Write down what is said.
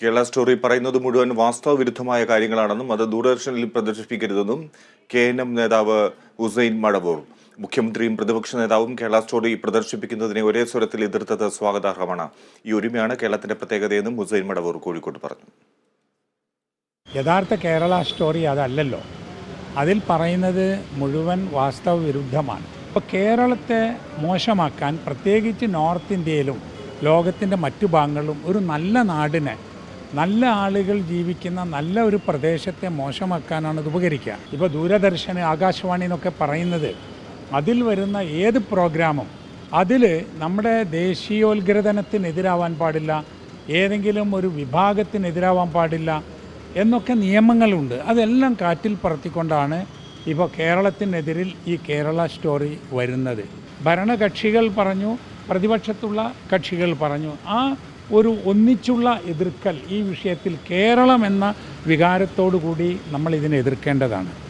Kerala story പറയുന്നത് മുഴുവൻ വാസ്തവവിരുദ്ധമായ കാര്യങ്ങളാണെന്നും അത് ദൂരദർശനിൽ പ്രദർശിപ്പിക്കരുതെന്നും കെ എൻ എം നേതാവ് ഹുസൈൻ മടവൂർ മുഖ്യമന്ത്രിയും പ്രതിപക്ഷ നേതാവും കേരള സ്റ്റോറി പ്രദർശിപ്പിക്കുന്നതിനെ ഒരേ സ്വരത്തിൽ എതിർത്തത് സ്വാഗതാർഹമാണ്. ഈ ഒരുമയാണ് കേരളത്തിന്റെ പ്രത്യേകതയെന്നും ഹുസൈൻ മടവൂർ കോഴിക്കോട് പറഞ്ഞു. യഥാർത്ഥ കേരള സ്റ്റോറി അതല്ലല്ലോ. അതിൽ പറയുന്നത് മുഴുവൻ വാസ്തവ വിരുദ്ധമാണ് അപ്പോൾ കേരളത്തെ മോശമാക്കാൻ പ്രത്യേകിച്ച് നോർത്ത് ഇന്ത്യയിലും ലോകത്തിന്റെ മറ്റു ഭാഗങ്ങളിലും ഒരു നല്ല നാടിനെ നല്ല ആളുകൾ ജീവിക്കുന്ന നല്ല ഒരു പ്രദേശത്തെ മോശമാക്കാനാണ് ഇത് ഉപകരിക്കുക. ഇപ്പോൾ ദൂരദർശന് ആകാശവാണി എന്നൊക്കെ പറയുന്നത് അതിൽ വരുന്ന ഏത് പ്രോഗ്രാമും അതിൽ നമ്മുടെ ദേശീയോത്ഗ്രഥനത്തിനെതിരാവാൻ പാടില്ല ഏതെങ്കിലും ഒരു വിഭാഗത്തിനെതിരാവാൻ പാടില്ല എന്നൊക്കെ നിയമങ്ങളുണ്ട്. അതെല്ലാം കാറ്റിൽ പറത്തിക്കൊണ്ടാണ് ഇപ്പോൾ കേരളത്തിനെതിരിൽ ഈ കേരള സ്റ്റോറി വരുന്നത്. ഭരണകക്ഷികൾ പറഞ്ഞു പ്രതിപക്ഷത്തുള്ള കക്ഷികൾ പറഞ്ഞു. ആ ഒരു ഒന്നിച്ചുള്ള എതിർക്കൽ ഈ വിഷയത്തിൽ കേരളം എന്ന വികാരത്തോടു കൂടി നമ്മൾ ഇതിനെ എതിർക്കേണ്ടതാണ്.